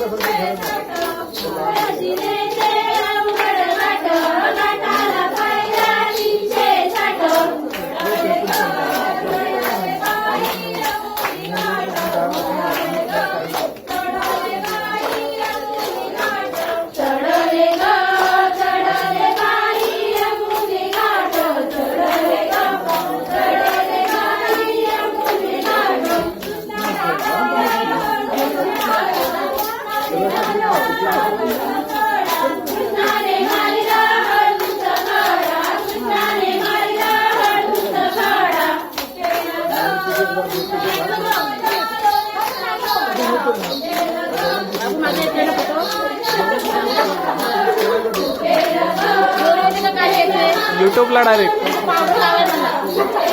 这不是 युट्यूबला डायरेक्ट